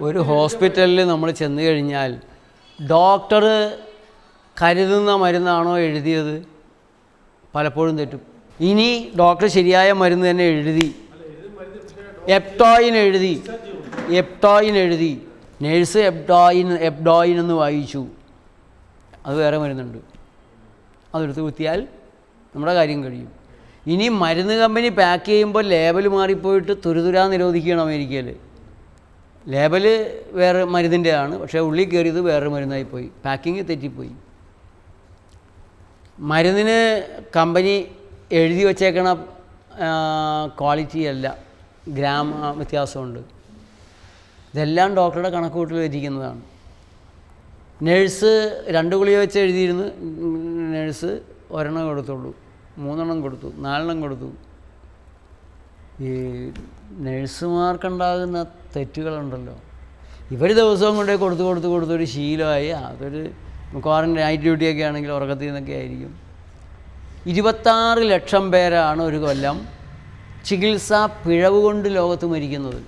ഒരു ഹോസ്പിറ്റലിൽ നമ്മൾ ചെന്ന് കഴിഞ്ഞാൽ ഡോക്ടർ കരുതുന്ന മരുന്നാണോ എഴുതിയത്? പലപ്പോഴും തെറ്റും. ഇനി ഡോക്ടർ ശരിയായ മരുന്ന് തന്നെ എഴുതി. എപ്ടോയിൻ എഴുതി. എപ്ടോയിൻ എഴുതി. നേഴ്സ് എപ്ഡോയിൻ എപ്ഡോയിൻ എന്ന് വായിച്ചു. അത് വേറെ മരുന്നുണ്ട്. അതെടുത്ത് കുത്തിയാൽ നമ്മുടെ കാര്യം കഴിയും. ഇനി മരുന്ന് കമ്പനി പാക്ക് ചെയ്യുമ്പോൾ ലേബൽ മാറിപ്പോയിട്ട് തുരുതുരാ നിരോധിക്കുകയാണ് അമേരിക്കയിൽ ലേബൽ വേറെ മരുന്നിന്റെയാണ് പക്ഷേ ഉള്ളിൽ കയറിയത് വേറെ മരുന്നായി പോയി പാക്കിങ് തെറ്റിപ്പോയി. മരുന്നിന് കമ്പനി എഴുതി വച്ചേക്കണ ക്വാളിറ്റി അല്ല. ഗ്രാമ വ്യത്യാസമുണ്ട്. ഇതെല്ലാം ഡോക്ടറുടെ കണക്കുകൂട്ടിൽ വെച്ചിരിക്കുന്നതാണ്. നേഴ്സ് രണ്ട് ഗുളിക വെച്ച് എഴുതിയിരുന്നു. നേഴ്സ് ഒരെണ്ണം കൊടുത്തുള്ളൂ. മൂന്നെണ്ണം കൊടുത്തു. നാലെണ്ണം കൊടുത്തു. ഈ നഴ്സുമാർക്കുണ്ടാകുന്ന തെറ്റുകളുണ്ടല്ലോ. ഇവർ ദിവസവും കൊണ്ടേ കൊടുത്ത് കൊടുത്ത് കൊടുത്തൊരു ശീലമായി. അതൊരു മിക്കവാറും നൈറ്റ് ഡ്യൂട്ടിയൊക്കെ ആണെങ്കിൽ ഉറക്കത്തിൽ നിന്നൊക്കെ ആയിരിക്കും. ഇരുപത്താറ് ലക്ഷം പേരാണ് ഒരു കൊല്ലം ചികിത്സാ പിഴവ് കൊണ്ട് ലോകത്ത് മരിക്കുന്നത്.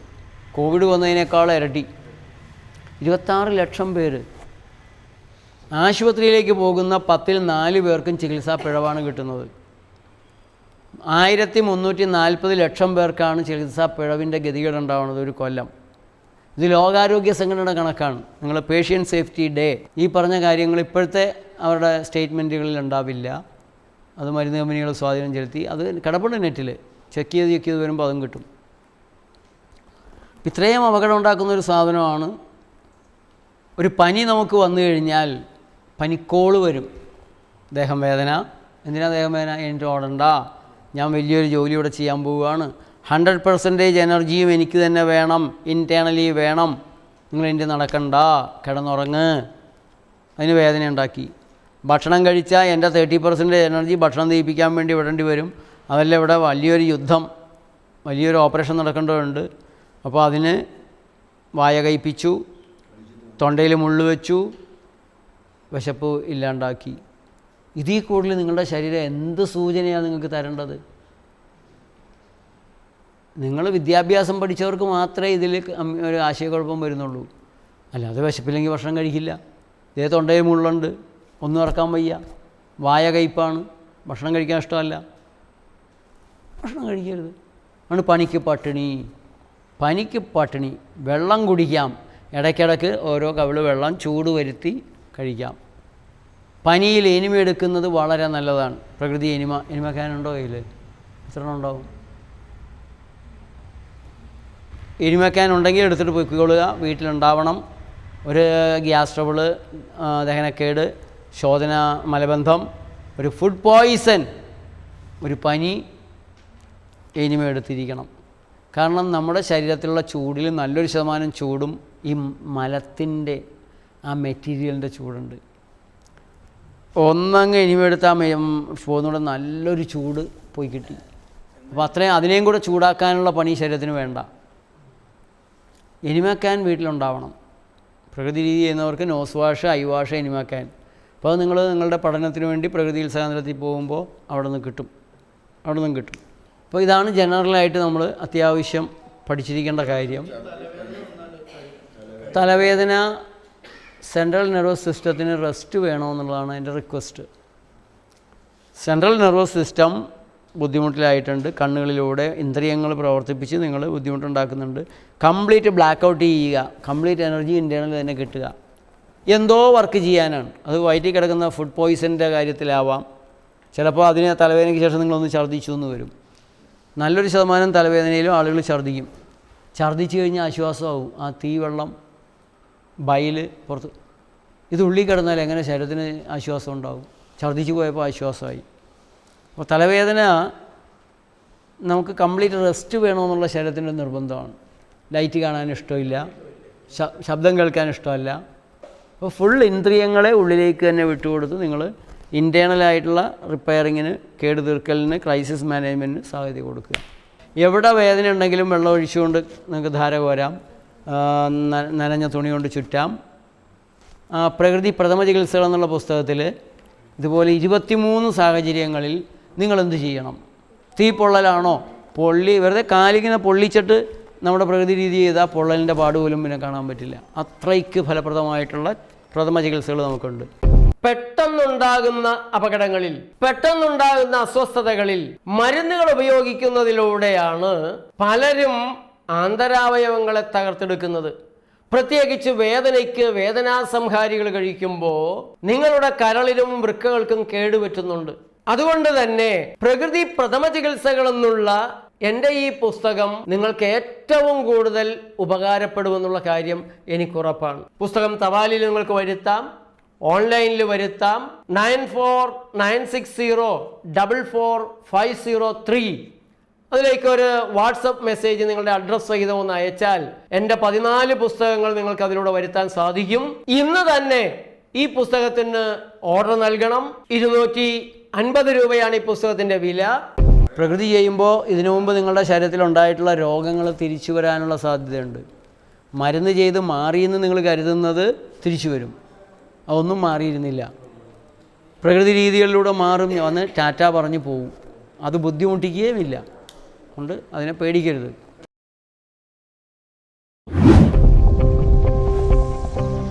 കോവിഡ് വന്നതിനേക്കാൾ ഇരട്ടി. ഇരുപത്താറ് ലക്ഷം പേര് ആശുപത്രിയിലേക്ക് പോകുന്ന പത്തിൽ നാല് പേർക്കും ചികിത്സാ പിഴവാണ് കിട്ടുന്നത്. ആയിരത്തി മുന്നൂറ്റി നാൽപ്പത് ലക്ഷം പേർക്കാണ് ചികിത്സാ പിഴവിന്റെ ഗതികേടുണ്ടാവുന്നത് ഒരു കൊല്ലം. ഇത് ലോകാരോഗ്യ സംഘടനയുടെ കണക്കാണ്. നിങ്ങൾ പേഷ്യൻ സേഫ്റ്റി ഡേ ഈ പറഞ്ഞ കാര്യങ്ങൾ ഇപ്പോഴത്തെ അവരുടെ സ്റ്റേറ്റ്മെന്റുകളിൽ ഉണ്ടാവില്ല. അത് മരുന്ന് കമ്പനികൾ സ്വാധീനം ചെലുത്തി. അത് കിടപ്പുണ്ട് നെറ്റിൽ. ചെക്ക് ചെയ്ത് ചെക്ക് ചെയ്ത് വരുമ്പോൾ അതും കിട്ടും. ഇത്രയും അപകടം ഉണ്ടാക്കുന്ന ഒരു സാധനമാണ്. ഒരു പനി നമുക്ക് വന്നു കഴിഞ്ഞാൽ പനിക്കോൾ വരും. ദേഹം വേദന. എന്തിനാ ദേഹം വേദന? എനിക്ക് ഓടണ്ട ഞാൻ വലിയൊരു ജോലി ഇവിടെ ചെയ്യാൻ പോവുകയാണ്. ഹൺഡ്രഡ് പെർസെന്റേജ് എനർജിയും എനിക്ക് തന്നെ വേണം. ഇന്റേർണലി വേണം. നിങ്ങൾ എന്റെ നടക്കണ്ട. കിടന്നുറങ്ങ്. അതിന് വേദന ഉണ്ടാക്കി. ഭക്ഷണം കഴിച്ചാൽ എന്റെ തേർട്ടി പെർസെന്റേജ് എനർജി ഭക്ഷണം ദയിപ്പിക്കാൻ വേണ്ടി വിടേണ്ടി വരും. അതല്ല ഇവിടെ വലിയൊരു യുദ്ധം. വലിയൊരു ഓപ്പറേഷൻ നടക്കേണ്ടതുണ്ട്. അപ്പോൾ അതിന് വായ കയ്പ്പിച്ചു തൊണ്ടയിൽ മുള്ളു വെച്ചു. വിശപ്പ് ഇല്ലാണ്ടാക്കി. ഇതിൽ കൂടുതൽ നിങ്ങളുടെ ശരീരം എന്ത് സൂചനയാണ് നിങ്ങൾക്ക് തരേണ്ടത്? നിങ്ങൾ വിദ്യാഭ്യാസം പഠിച്ചവർക്ക് മാത്രമേ ഇതിൽ ഒരു ആശയക്കുഴപ്പം വരുന്നുള്ളൂ. അല്ലാതെ വിശപ്പില്ലെങ്കിൽ ഭക്ഷണം കഴിക്കില്ല. ഇതേ തൊണ്ടയിൽ മുള്ളുണ്ട്. ഒന്നും ഇറക്കാൻ വയ്യ. വായ കയ്പ്പാണ്. ഭക്ഷണം കഴിക്കാൻ ഇഷ്ടമല്ല. ഭക്ഷണം കഴിക്കരുത്. ആണ് പനിക്ക് പട്ടിണി. പനിക്ക് പട്ടിണി. വെള്ളം കുടിക്കാം. ഇടയ്ക്കിടയ്ക്ക് ഓരോ കവിൾ വെള്ളം ചൂട് വരുത്തി കഴിക്കാം. പനിയിൽ എനിമ എടുക്കുന്നത് വളരെ നല്ലതാണ്. പ്രകൃതി എനിമ എനിമക്കാനുണ്ടോ കയ്യിൽ എത്ര ഉണ്ടാവും. എരിമക്കാൻ ഉണ്ടെങ്കിൽ എടുത്തിട്ട് പൊയ്ക്കൊള്ളുക. വീട്ടിലുണ്ടാവണം. ഒരു ഗ്യാസ് ട്രബിൾ ദഹനക്കേട് ശോധന മലബന്ധം ഒരു ഫുഡ് പോയിസൺ ഒരു പനി എനിമ എടുത്തിരിക്കണം. കാരണം നമ്മുടെ ശരീരത്തിലുള്ള ചൂടിൽ നല്ലൊരു ശതമാനം ചൂടും ഈ മലത്തിന്റെ ആ മെറ്റീരിയലിന്റെ ചൂടുണ്ട്. ഒന്നങ്ങ് ഇനിമെടുത്താൽ പോകുന്നൂടെ നല്ലൊരു ചൂട് പോയി കിട്ടി. അപ്പോൾ അത്രയും അതിനെയും കൂടെ ചൂടാക്കാനുള്ള പണി ശരീരത്തിന് വേണ്ട. എനിമക്കാൻ വീട്ടിലുണ്ടാവണം. പ്രകൃതി രീതി ചെയ്യുന്നവർക്ക് നോസ് വാഷ് ഐ വാഷ് എനിമക്കാൻ. അപ്പോൾ നിങ്ങൾ നിങ്ങളുടെ പഠനത്തിന് വേണ്ടി പ്രകൃതി ഉത്സാഹത്തിൽ പോകുമ്പോൾ അവിടെ നിന്ന് കിട്ടും. അവിടെ നിന്നും കിട്ടും. അപ്പോൾ ഇതാണ് ജനറലായിട്ട് നമ്മൾ അത്യാവശ്യം പഠിച്ചിരിക്കേണ്ട കാര്യം. തലവേദന സെൻട്രൽ നെർവസ് സിസ്റ്റത്തിന് റെസ്റ്റ് വേണമെന്നുള്ളതാണ് എന്റെ റിക്വസ്റ്റ് സെൻട്രൽ നെർവസ് സിസ്റ്റം ബുദ്ധിമുട്ടിലായിട്ടുണ്ട്. കണ്ണുകളിലൂടെ ഇന്ദ്രിയങ്ങൾ പ്രവർത്തിപ്പിച്ച് നിങ്ങൾ ബുദ്ധിമുട്ടുണ്ടാക്കുന്നുണ്ട്. കംപ്ലീറ്റ് ബ്ലാക്ക് ഔട്ട് ചെയ്യുക. കംപ്ലീറ്റ് എനർജി ഇന്റേണൽ തന്നെ കിട്ടുക. എന്തോ വർക്ക് ചെയ്യാനാണ്. അത് വയറ്റിൽ കിടക്കുന്ന ഫുഡ് പോയിസന്റെ കാര്യത്തിലാവാം. ചിലപ്പോൾ അതിന് തലവേദനയ്ക്ക് ശേഷം നിങ്ങളൊന്ന് ഛർദ്ദിച്ചു എന്ന് വരും. നല്ലൊരു ശതമാനം തലവേദനയിലും ആളുകൾ ഛർദ്ദിക്കും. ഛർദ്ദിച്ചു കഴിഞ്ഞാൽ ആശ്വാസമാവും. ആ തീ ബയൽ പുറത്ത് ഇത് ഉള്ളിൽ കിടന്നാൽ എങ്ങനെ ശരീരത്തിന് ആശ്വാസം ഉണ്ടാകും ഛർദ്ദിച്ചു പോയപ്പോൾ ആശ്വാസമായി. അപ്പോൾ തലവേദന നമുക്ക് കംപ്ലീറ്റ് റെസ്റ്റ് വേണമെന്നുള്ള ശരീരത്തിന്റെ നിർബന്ധമാണ്. ലൈറ്റ് കാണാൻ ഇഷ്ടമില്ല ശബ്ദം കേൾക്കാൻ ഇഷ്ടമല്ല. അപ്പോൾ ഫുൾ ഇന്ദ്രിയങ്ങളെ ഉള്ളിലേക്ക് തന്നെ വിട്ടുകൊടുത്ത് നിങ്ങൾ ഇന്റേണലായിട്ടുള്ള റിപ്പയറിങ്ങിന് കേട് തീർക്കലിന് ക്രൈസിസ് മാനേജ്മെന്റിന് സാധ്യത കൊടുക്കുക. എവിടെ വേദന ഉണ്ടെങ്കിലും വെള്ളം ഒഴിച്ചുകൊണ്ട് നിങ്ങൾക്ക് ധാര കോരാം. നനഞ്ഞ തുണി കൊണ്ട് ചുറ്റാം. പ്രകൃതി പ്രഥമ ചികിത്സകൾ എന്നുള്ള പുസ്തകത്തിൽ ഇതുപോലെ ഇരുപത്തിമൂന്ന് സാഹചര്യങ്ങളിൽ നിങ്ങൾ എന്ത് ചെയ്യണം? തീ പൊള്ളലാണോ? പൊള്ളി വെറുതെ കാലിങ്ങനെ പൊള്ളിച്ചിട്ട് നമ്മുടെ പ്രകൃതി രീതി ചെയ്താൽ പൊള്ളലിന്റെ പാട് പോലും പിന്നെ കാണാൻ പറ്റില്ല. അത്രയ്ക്ക് ഫലപ്രദമായിട്ടുള്ള പ്രഥമ ചികിത്സകൾ നമുക്കുണ്ട്. പെട്ടെന്നുണ്ടാകുന്ന അപകടങ്ങളിൽ പെട്ടെന്നുണ്ടാകുന്ന അസ്വസ്ഥതകളിൽ മരുന്നുകൾ ഉപയോഗിക്കുന്നതിലൂടെയാണ് പലരും ആന്തരാവയവങ്ങളെ തകർത്തെടുക്കുന്നത്. പ്രത്യേകിച്ച് വേദനയ്ക്ക് വേദനാസംഹാരികൾ കഴിക്കുമ്പോൾ നിങ്ങളുടെ കരളിലും വൃക്കകൾക്കും കേടുപറ്റുന്നുണ്ട്. അതുകൊണ്ട് തന്നെ പ്രകൃതി പ്രഥമ ചികിത്സകളെന്നുള്ള എന്റെ ഈ പുസ്തകം നിങ്ങൾക്ക് ഏറ്റവും കൂടുതൽ ഉപകാരപ്പെടുമെന്നുള്ള കാര്യം എനിക്കുറപ്പാണ് പുസ്തകം തപാലിൽ നിങ്ങൾക്ക് വരുത്താം ഓൺലൈനിൽ വരുത്താം nine four nine six zero double four five zero three അതിലേക്ക് ഒരു വാട്സപ്പ് മെസ്സേജ് നിങ്ങളുടെ അഡ്രസ്സ് സഹിതം ഒന്ന് അയച്ചാൽ എന്റെ പതിനാല് പുസ്തകങ്ങൾ നിങ്ങൾക്ക് അതിലൂടെ വരുത്താൻ സാധിക്കും. ഇന്ന് തന്നെ ഈ പുസ്തകത്തിന് ഓർഡർ നൽകണം. ഇരുന്നൂറ്റി അൻപത് രൂപയാണ് ഈ പുസ്തകത്തിന്റെ വില. പ്രകൃതി ചെയ്യുമ്പോൾ ഇതിനു മുമ്പ് നിങ്ങളുടെ ശരീരത്തിൽ ഉണ്ടായിട്ടുള്ള രോഗങ്ങൾ തിരിച്ചു വരാനുള്ള സാധ്യതയുണ്ട്. മരുന്ന് ചെയ്ത് മാറിയെന്ന് നിങ്ങൾ കരുതുന്നത് തിരിച്ചു വരും. അതൊന്നും മാറിയിരുന്നില്ല. പ്രകൃതി രീതികളിലൂടെ മാറും. വന്ന് ടാറ്റ പറഞ്ഞു പോവും. അത് ബുദ്ധിമുട്ടിക്കുകയുമില്ല. അതുകൊണ്ട് അതിനെ പേടിക്കരുത്.